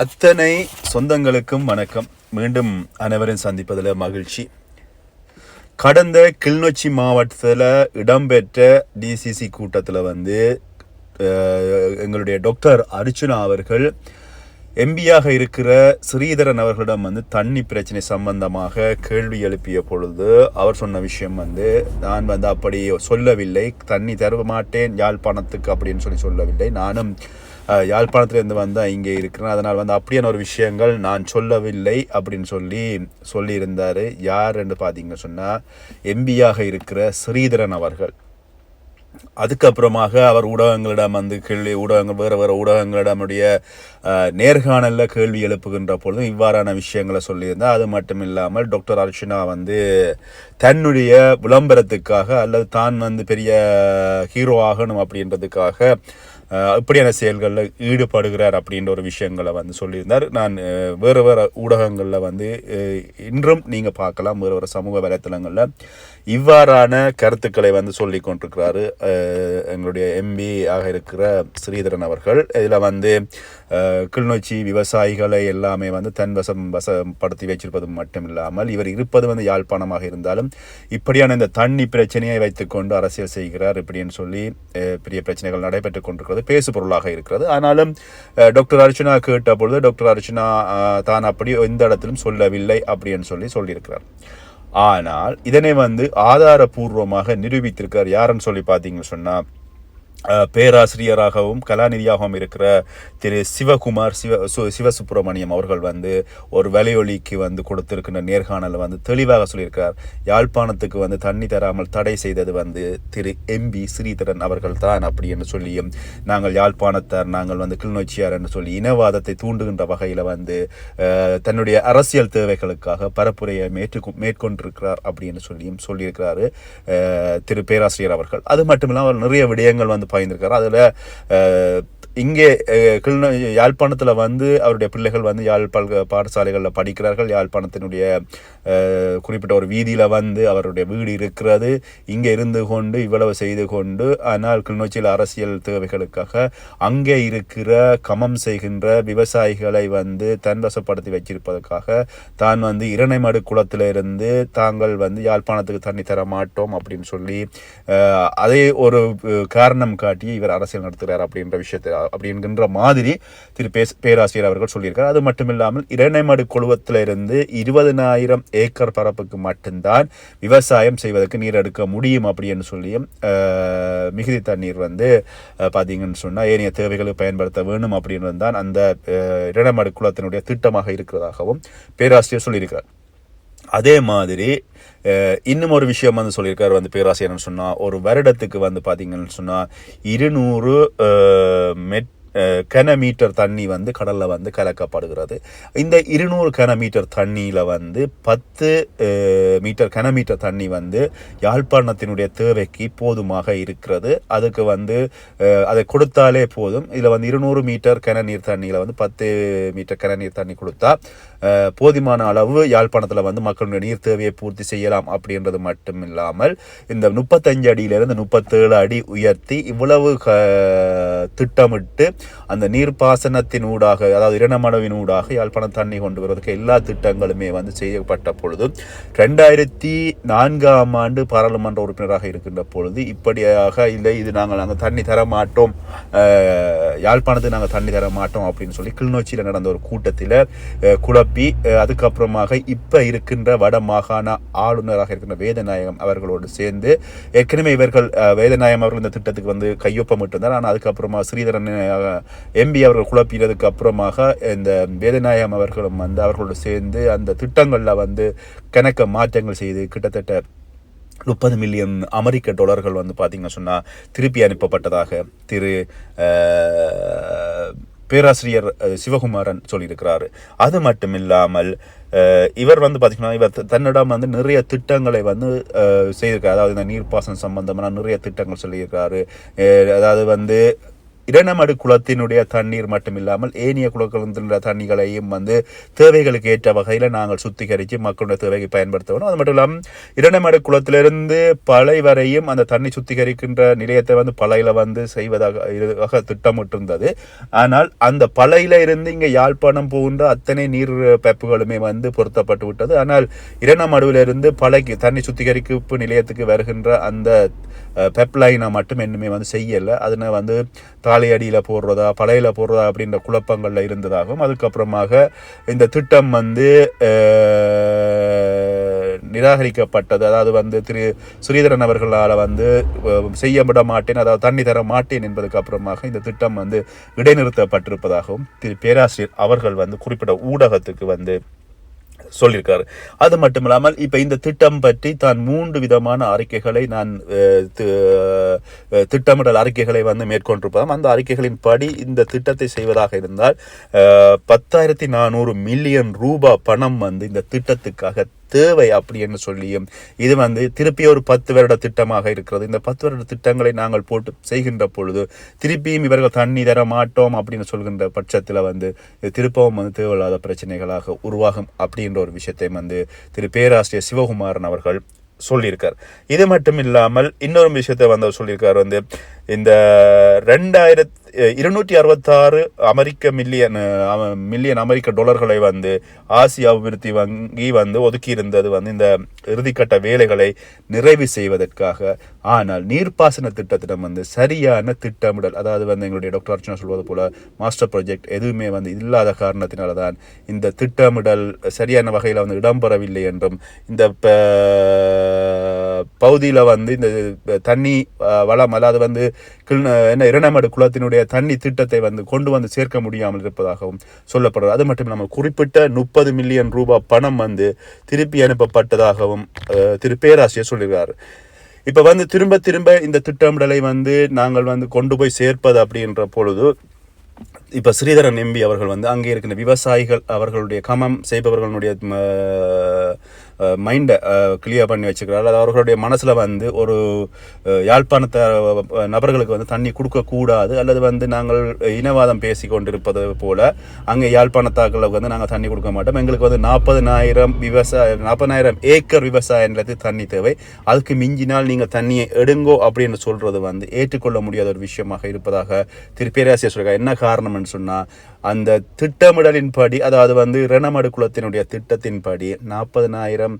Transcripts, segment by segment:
அத்தனை சொந்தங்களுக்கும் வணக்கம். மீண்டும் அனைவரும் சந்திப்பதில் மகிழ்ச்சி. கடந்த கிளிநொச்சி மாவட்டத்தில் இடம்பெற்ற டிசிசி கூட்டத்தில் வந்து எங்களுடைய டாக்டர் அர்ச்சுனா அவர்கள் எம்பியாக இருக்கிற ஸ்ரீதரன் அவர்களிடம் வந்து தண்ணி பிரச்சனை சம்பந்தமாக கேள்வி எழுப்பிய பொழுது அவர் சொன்ன விஷயம் வந்து நான் வந்து அப்படி சொல்லவில்லை. தண்ணி தர மாட்டேன். யாழ்ப்பாணத்துக்கு அப்படின்னு சொல்லி சொல்லவில்லை. நானும் யாழ்ப்பாணத்திலேருந்து வந்து இங்கே இருக்கிறேன். அதனால் வந்து அப்படியான ஒரு விஷயங்கள் நான் சொல்லவில்லை அப்படின்னு சொல்லி சொல்லியிருந்தார். யார் என்று பார்த்தீங்க சொன்னால் எம்பியாக இருக்கிற ஸ்ரீதரன் அவர்கள். அதுக்கப்புறமாக அவர் ஊடகங்களிடம் வந்து கேள்வி ஊடகங்கள் வேறு வேறு ஊடகங்களிடமுடைய நேர்காணலில் கேள்வி எழுப்புகின்ற பொழுதும் இவ்வாறான விஷயங்களை சொல்லியிருந்தால் அது மட்டும் இல்லாமல் டாக்டர் அர்ச்சனா வந்து தன்னுடைய விளம்பரத்துக்காக அல்லது தான் வந்து பெரிய ஹீரோ ஆகணும் அப்படின்றதுக்காக இப்படியான செயல்களில் ஈடுபடுகிறார் அப்படின்ற ஒரு விஷயங்களை வந்து சொல்லியிருந்தார். நான் வேறு வேறு ஊடகங்களில் வந்து இன்றும் நீங்கள் பார்க்கலாம் வேறு வேறு சமூக வலைத்தளங்களில். இவ்வாறான கருத்துக்களை வந்து சொல்லி கொண்டிருக்கிறாரு எங்களுடைய எம்பி ஆக இருக்கிற ஸ்ரீதரன் அவர்கள். இதில் வந்து கிளிநொச்சி விவசாயிகளை எல்லாமே வந்து தன் வசம் வசப்படுத்தி வச்சிருப்பது மட்டும் இல்லாமல் இவர் இருப்பது வந்து யாழ்ப்பாணமாக இருந்தாலும் இப்படியான இந்த தண்ணி பிரச்சனையை வைத்துக்கொண்டு அரசியல் செய்கிறார் இப்படின்னு சொல்லி பெரிய பிரச்சனைகள் நடைபெற்றுக் கொண்டிருக்கிறது. பேசு பொருளாக இருக்கிறது. ஆனாலும் டாக்டர் அர்ச்சனா கேட்ட பொழுது டாக்டர் அர்ச்சனா தான் அப்படி எந்த இடத்திலும் சொல்லவில்லை அப்படின்னு சொல்லி சொல்லியிருக்கிறார். ஆனால் இதனை வந்து ஆதாரபூர்வமாக நிரூபித்திருக்கார் யாருன்னு சொல்லி பார்த்தீங்கன்னு சொன்னா பேராசிரியராகவும் கலாநிதியாகவும் இருக்கிற திரு சிவகுமார் சிவ சு சிவசுப்பிரமணியம் அவர்கள் வந்து ஒரு வலையொலிக்கு வந்து கொடுத்திருக்கின்ற நேர்காணலை வந்து தெளிவாக சொல்லியிருக்கார். யாழ்ப்பாணத்துக்கு வந்து தண்ணி தராமல் தடை செய்தது வந்து திரு எம்பி ஸ்ரீதரன் அவர்கள் தான் அப்படி என்று சொல்லியும் நாங்கள் யாழ்ப்பாணத்தார் நாங்கள் வந்து கிளிநொச்சியார் என்று சொல்லி இனவாதத்தை தூண்டுகின்ற வகையில் வந்து தன்னுடைய அரசியல் தேவைகளுக்காக பரப்புரையை மேற்று மேற்கொண்டிருக்கிறார் அப்படின்னு சொல்லியும் சொல்லியிருக்கிறாரு திரு பேராசிரியர் அவர்கள். அது மட்டும் இல்லாமல் நிறைய விடயங்கள் வந்து பயந்திருக்கிறார் அதில் இங்கே அஹ், யாழ்ப்பாணத்தில் வந்து அவருடைய பிள்ளைகள் வந்து யாழ் பல்க பாடசாலைகளில் படிக்கிறார்கள். யாழ்ப்பாணத்தினுடைய குறிப்பிட்ட ஒரு வீதியில் வந்து அவருடைய வீடு இருக்கிறது. இங்கே இருந்து கொண்டு இவ்வளவு செய்து கொண்டு ஆனால் கிளிநொச்சியில் அரசியல் தேவைகளுக்காக அங்கே இருக்கிற கமம் செய்கின்ற விவசாயிகளை வந்து தன்வசப்படுத்தி வச்சிருப்பதற்காக தான் வந்து இரணைமடு குளத்திலிருந்து தாங்கள் வந்து யாழ்ப்பாணத்துக்கு தண்ணி தர மாட்டோம் அப்படின்னு சொல்லி அதே ஒரு காரணம் காட்டி இவர் அரசியல் நடத்துகிறார் அப்படின்ற விஷயத்தை அப்படிங்கிற மாதிரி திரு பேஸ் பேராசிரியர் அவர்கள் சொல்லியிருக்கார். அது மட்டும் இல்லாமல் இரணைமடு குழுவத்திலிருந்து இருபதனாயிரம் ஏக்கர் பரப்புக்கு மட்டும்தான் விவசாயம் செய்வதற்கு நீர் எடுக்க முடியும் அப்படின்னு சொல்லியும் மிகுதி தண்ணீர் வந்து பார்த்தீங்கன்னு சொன்னால் ஏனைய தேவைகளுக்கு பயன்படுத்த வேணும் அப்படின்னு தான் அந்த இரணைமடு குளத்தினுடைய திட்டமாக இருக்கிறதாகவும் பேராசிரியர் சொல்லியிருக்கிறார். அதே மாதிரி இன்னும் ஒரு விஷயம் வந்து சொல்லியிருக்காரு வந்து பேராசிரியர்னு சொன்னால் ஒரு வருடத்துக்கு வந்து பார்த்தீங்கன்னு சொன்னால் இருநூறு மெட் கன மீட்டர் தண்ணி வந்து கடலில் வந்து கலக்கப்படுகிறது. இந்த இருநூறு கன மீட்டர் தண்ணியில் வந்து பத்து மீட்டர் கன மீட்டர் தண்ணி வந்து யாழ்ப்பாணத்தினுடைய தேவைக்கு போதுமாக இருக்கிறது. அதுக்கு வந்து அதை கொடுத்தாலே போதும். இதில் வந்து இருநூறு மீட்டர் கன நீர் தண்ணியில் வந்து பத்து மீட்டர் கன நீர் தண்ணி கொடுத்தா போதுமான அளவு யாழ்ப்பாணத்தில் வந்து மக்களுடைய நீர் தேவையை பூர்த்தி செய்யலாம் அப்படின்றது மட்டும் இல்லாமல் இந்த முப்பத்தஞ்சு அடியிலிருந்து முப்பத்தேழு அடி உயர்த்தி இவ்வளவு க- திட்டமிட்டு அந்த நீர்ப்பாசனத்தின் ஊடாக அதாவது இரணமனவின் ஊடாக யாழ்ப்பாணம் தண்ணி கொண்டு வருவதற்கு எல்லா திட்டங்களுமே வந்து செய்யப்பட்ட பொழுது ரெண்டாயிரத்தி நான்காம் ஆண்டு பாராளுமன்ற உறுப்பினராக இருக்கின்ற பொழுது இப்படியாக இல்லை இது நாங்கள் நாங்கள் தண்ணி தர மாட்டோம் அஹ், யாழ்ப்பாணத்துக்கு நாங்கள் தண்ணி தர மாட்டோம் அப்படின்னு சொல்லி கிளிநொச்சியில் நடந்த ஒரு கூட்டத்தில் குழப்பி அதுக்கப்புறமாக இப்போ இருக்கின்ற வட மாகாண ஆளுநராக இருக்கின்ற வேதநாயகம் அவர்களோடு சேர்ந்து ஏற்கனவே இவர்கள் வேதநாயகம் அவர்கள் இந்த திட்டத்துக்கு வந்து கையொப்பமிட்டிருந்தார். ஆனால் அதுக்கப்புறமா ஸ்ரீதரன் எம்பி அவர்கள் குழப்பினதுக்கு அப்புறமாக இந்த வேதநாயகம் அவர்களும் வந்து அவர்களோடு சேர்ந்து அந்த திட்டங்களில் வந்து கணக்க மாற்றங்கள் செய்து கிட்டத்தட்ட முப்பது மில்லியன் அமெரிக்க டாலர்கள் வந்து பார்த்திங்கன்னா சொன்னால் திருப்பி அனுப்பப்பட்டதாக திரு பேராசிரியர் சிவகுமாரன் சொல்லியிருக்கிறாரு. அது மட்டும் இல்லாமல் இவர் வந்து பார்த்திங்கன்னா இவர் தன்னிடம் வந்து நிறைய திட்டங்களை வந்து அஹ், செய்திருக்காரு. அதாவது இந்த நீர்ப்பாசனம் சம்பந்தமான நிறைய திட்டங்கள் சொல்லியிருக்காரு அதாவது வந்து இரணமடு குளத்தினுடைய தண்ணீர் மட்டும் இல்லாமல் ஏனைய குளத்தினுடைய தண்ணிகளையும் வந்து தேவைகளுக்கு ஏற்ற வகையில் நாங்கள் சுத்திகரித்து மக்களுடைய தேவைக்கு பயன்படுத்தணும் அது மட்டும் இல்லாமல் இரணமடு குளத்திலிருந்து பளை வரையும் அந்த தண்ணி சுத்திகரிக்கின்ற நிலையத்தை வந்து பழையில வந்து செய்வதாக இதுவாக திட்டமிட்டிருந்தது. ஆனால் அந்த பழையில இருந்து இங்கே யாழ்ப்பாணம் போகின்ற அத்தனை நீர் பைப்புகளுமே வந்து பொருத்தப்பட்டு விட்டது. ஆனால் இரணமடுவிலிருந்து பழைக்கு தண்ணி சுத்திகரிப்பு நிலையத்துக்கு வருகின்ற அந்த பெப்லைனை மட்டும் இன்னுமே வந்து செய்யலை. அதனை வந்து தாலி அடியில் போடுறதா பழையில போடுறதா அப்படின்ற குழப்பங்களில் இருந்ததாகவும் அதுக்கப்புறமாக இந்த திட்டம் வந்து நிராகரிக்கப்பட்டது. அதாவது வந்து திரு ஸ்ரீதரன் அவர்களால் வந்து செய்யப்பட மாட்டேன் அதாவது தண்ணி தர மாட்டேன் என்பதுக்கு அப்புறமாக இந்த திட்டம் வந்து இடைநிறுத்தப்பட்டிருப்பதாகவும் திரு பேராசிரியர் அவர்கள் வந்து குறிப்பிட்ட ஊடகத்துக்கு வந்து சொல்லியிருக்காரு. அது மட்டும் இல்லாமல் இப்போ இந்த திட்டம் பற்றி தான் மூன்று விதமான அறிக்கைகளை நான் தி- திட்டமிடல் அறிக்கைகளை வந்து மேற்கொண்டிருப்பதாம். அந்த அறிக்கைகளின் படி இந்த திட்டத்தை செய்வதாக இருந்தால் பத்தாயிரத்தி நானூறு மில்லியன் ரூபாய் பணம் வந்து இந்த திட்டத்துக்காக தேவை அப்படின்னு சொல்லியும் இது வந்து திருப்பி ஒரு பத்து வருட திட்டமாக இருக்கிறது. இந்த பத்து வருட திட்டங்களை நாங்கள் போட்டு செய்கின்ற பொழுது திருப்பியும் இவர்கள் தண்ணி தர மாட்டோம் அப்படின்னு சொல்கின்ற பட்சத்தில் வந்து திருப்பவும் வந்து தேவையில்லாத பிரச்சனைகளாக உருவாகும் அப்படின்ற ஒரு விஷயத்தை வந்து திரு பேராசிரியர் சிவகுமாரன் அவர்கள் சொல்லியிருக்கார். இது மட்டும் இல்லாமல் இன்னொரு விஷயத்தை வந்து அவர் சொல்லியிருக்கார் வந்து இந்த ரெண்டாயிரத்து இருநூற்றி அறுபத்தாறு அமெரிக்க மில்லியன் மில்லியன் அமெரிக்க டாலர்களை வந்து ஆசிய அபிவிருத்தி வங்கி வந்து ஒதுக்கியிருந்தது வந்து இந்த இறுதிக்கட்ட வேலைகளை நிறைவு செய்வதற்காக. ஆனால் நீர்ப்பாசன திட்டத்திடம் வந்து சரியான திட்டமிடல் அதாவது வந்து எங்களுடைய டாக்டர் அர்ச்சனா சொல்வது போல மாஸ்டர் ப்ராஜெக்ட் எதுவுமே வந்து இல்லாத காரணத்தினால தான் இந்த திட்டமிடல் சரியான வகையில் வந்து இடம்பெறவில்லை என்றும் இந்த பகுதியில் வந்து இந்த தண்ணி வளம் அதாவது வந்து கிள் என்ன இரணமடு குளத்தினுடைய தண்ணி திட்டத்தை வந்து கொண்டு வந்து சேர்க்க முடியாமல் இருப்பதாகவும் சொல்லப்படுறது அது மட்டும் இல்லாமல் குறிப்பிட்ட முப்பது மில்லியன் ரூபாய் பணம் வந்து திருப்பி அனுப்பப்பட்டதாகவும் திரு பேராசிரியர் சொல்லுகிறார். இப்போ வந்து திரும்ப திரும்ப இந்த திட்டமிடலை வந்து நாங்கள் வந்து கொண்டு போய் சேர்ப்பது அப்படின்ற பொழுது இப்போ ஸ்ரீதரன் எம்பி அவர்கள் வந்து அங்கே இருக்கின்ற விவசாயிகள் அவர்களுடைய கமம் செய்பவர்களுடைய மைண்டை கிளியர் பண்ணி வச்சுக்கிறார். அது அவர்களுடைய மனசில் வந்து ஒரு யாழ்ப்பாணத்தை நபர்களுக்கு வந்து தண்ணி கொடுக்கக்கூடாது அல்லது வந்து நாங்கள் இனவாதம் பேசி கொண்டிருப்பது போல் அங்கே யாழ்ப்பாணத்தாக்களுக்கு வந்து நாங்கள் தண்ணி கொடுக்க மாட்டோம். எங்களுக்கு வந்து நாற்பதுனாயிரம் விவசாய நாற்பதாயிரம் ஏக்கர் விவசாய நிலத்துக்கு தண்ணி தேவை. அதுக்கு மிஞ்சினால் நீங்கள் தண்ணியை எடுங்கோ அப்படின்னு சொல்கிறது வந்து ஏற்றுக்கொள்ள முடியாத ஒரு விஷயமாக இருப்பதாக திரு பேராசிரியர் சொல்றாங்க என்ன காரணம்னு சொன்னால் அந்த திட்டமிடலின்படி அதாவது வந்து ரணமடு குளத்தினுடைய திட்டத்தின்படி நாற்பதனாயிரம்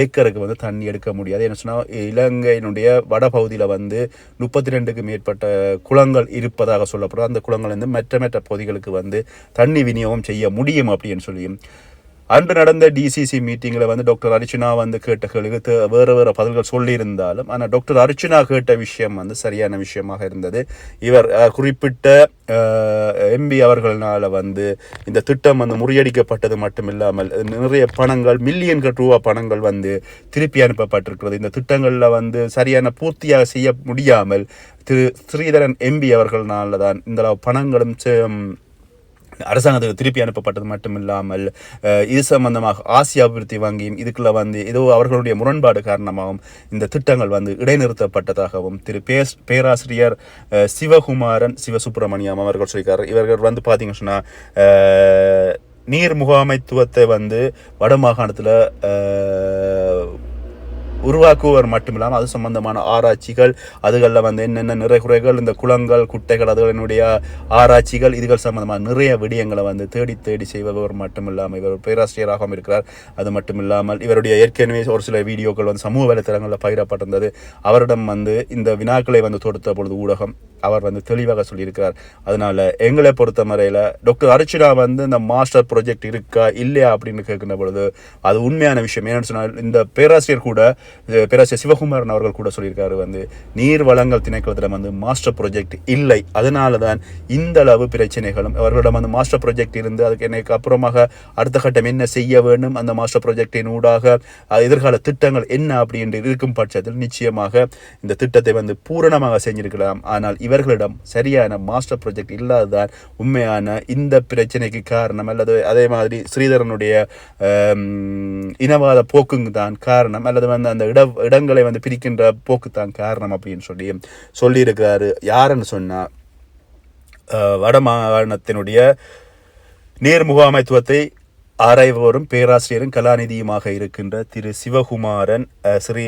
ஏக்கருக்கு வந்து தண்ணி எடுக்க முடியாது. என்ன சொன்னால் இலங்கையினுடைய வடபகுதியில் வந்து முப்பத்தி ரெண்டுக்கு மேற்பட்ட குளங்கள் இருப்பதாக சொல்லப்படும் அந்த குளங்கள் வந்து மற்ற மற்ற பகுதிகளுக்கு வந்து தண்ணி விநியோகம் செய்ய முடியும் அப்படின்னு சொல்லியும் அன்று நடந்த டிசிசி மீட்டிங்கில் வந்து டாக்டர் அர்ச்சனா வந்து கேட்ட கேள்விக்கு வேறு வேறு பதில்கள் சொல்லியிருந்தாலும் ஆனால் டாக்டர் அர்ச்சனா கேட்ட விஷயம் வந்து சரியான விஷயமாக இருந்தது. இவர் குறிப்பிட்ட எம்பி அவர்களால் வந்து இந்த திட்டம் வந்து முறியடிக்கப்பட்டது மட்டும் இல்லாமல் நிறைய பணங்கள் மில்லியன்கள் ரூபா பணங்கள் வந்து திருப்பி அனுப்பப்பட்டிருக்கிறது. இந்த திட்டங்களில் வந்து சரியான பூர்த்தியாக செய்ய முடியாமல் திரு ஸ்ரீதரன் எம்பி அவர்களால் தான் இந்த பணங்களும் அரசாங்கத்துக்கு திருப்பி அனுப்பப்பட்டது மட்டும் இல்லாமல் இது சம்பந்தமாக ஆசிய அபிவிருத்தி வங்கியும் இதுக்குள்ள வந்து ஏதோ அவர்களுடைய முரண்பாடு காரணமாகவும் இந்த திட்டங்கள் வந்து இடைநிறுத்தப்பட்டதாகவும் திரு பேஸ் பேராசிரியர் சிவகுமாரன் சிவசுப்பிரமணியம் அவர்கள் சொல்லியிருக்கார். இவர்கள் வந்து பார்த்தீங்கன்னு சொன்னால் நீர் முகாமைத்துவத்தை வந்து வடமாகாணத்தில் உருவாக்குவர் மட்டுமில்லாமல் அது சம்பந்தமான ஆராய்ச்சிகள் அதுகளில் வந்து என்னென்ன நிறை குறைகள் இந்த குளங்கள் குட்டைகள் அதுகளினுடைய ஆராய்ச்சிகள் இதுகள் சம்பந்தமான நிறைய விடயங்களை வந்து தேடி தேடி செய்பவர் மட்டுமில்லாமல் இவர் பேராசிரியராகவும் இருக்கிறார். அது மட்டும் இல்லாமல் இவருடைய ஏற்கனவே ஒரு சில வீடியோக்கள் வந்து சமூக வலைத்தளங்களில் பகிரப்பட்டிருந்தது. அவரிடம் வந்து இந்த வினாக்களை வந்து தொடுத்த பொழுது ஊடகம் அவர் வந்து தெளிவாக சொல்லியிருக்கிறார். அதனால் எங்களை பொறுத்த முறையில் டாக்டர் அர்ச்சனா வந்து இந்த மாஸ்டர் ப்ரொஜெக்ட் இருக்கா இல்லையா அப்படின்னு கேட்கின்ற பொழுது அது உண்மையான விஷயம். என்னென்னு சொன்னால் இந்த பேராசிரியர் கூட பேராசிரியர் சிவகுமாரன் அவர்கள் கூட சொல்லியிருக்காரு வந்து நீர் வளங்கள் திணைக்களத்தில் வந்து மாஸ்டர் ப்ரொஜெக்ட் இல்லை. அதனால தான் இந்த அளவு பிரச்சனைகளும் அவர்களிடம் வந்து மாஸ்டர் ப்ரொஜெக்ட் இருந்து அதுக்கு எனக்கு அப்புறமாக அடுத்த கட்டம் என்ன செய்ய வேண்டும் அந்த மாஸ்டர் ப்ராஜெக்டின் ஊடாக எதிர்கால திட்டங்கள் என்ன அப்படின்ட்டு இருக்கும் பட்சத்தில் நிச்சயமாக இந்த திட்டத்தை வந்து பூரணமாக செஞ்சிருக்கலாம். ஆனால் இவர் இவர்களிடம் சரியான மாஸ்டர் ப்ராஜெக்ட் இல்லாததான் உண்மையான இந்த பிரச்சனைக்கு காரணம் அல்லது அதே மாதிரி ஸ்ரீதரனுடைய இனவாத போக்குங்க தான் காரணம் அல்லது வந்து அந்த இட இடங்களை வந்து பிரிக்கின்ற போக்கு தான் காரணம் அப்படின்னு சொல்லி சொல்லியிருக்கிறாரு. யாருன்னு சொன்னால் வட வடமாகாணத்தினுடைய நீர் ஆராய்வரும் பேராசிரியரும் கலாநிதியுமாக இருக்கின்ற திரு சிவகுமாரன் ஸ்ரீ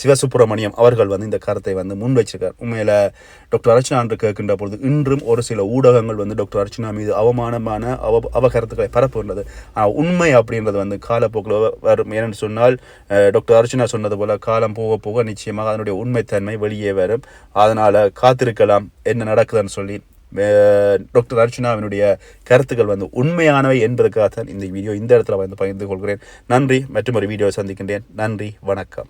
சிவசுப்பிரமணியம் அவர்கள் வந்து இந்த கருத்தை வந்து முன் வச்சிருக்கார். உண்மையில் டாக்டர் அர்ச்சனா என்று கேட்கின்ற பொழுது இன்றும் ஒரு சில ஊடகங்கள் வந்து டாக்டர் அர்ச்சனா மீது அவமானமான அவ அவகரத்துக்களை பரப்புகின்றது. ஆனால் உண்மை அப்படின்றது வந்து காலப்போக்கில் வரும். ஏனென்று சொன்னால் டாக்டர் அர்ச்சனா சொன்னது போல காலம் போக போக நிச்சயமாக அதனுடைய உண்மைத்தன்மை வெளியே வரும். அதனால் காத்திருக்கலாம் என்ன நடக்குதுன்னு சொல்லி டாக்டர் அர்ச்சனாவினுடைய கருத்துக்கள் வந்து உண்மையானவை என்பதற்காக தான் இந்த வீடியோ இந்த இடத்துல வந்து பகிர்ந்து கொள்கிறேன். நன்றி மற்றும் ஒரு வீடியோ சந்திக்கின்றேன். நன்றி வணக்கம்.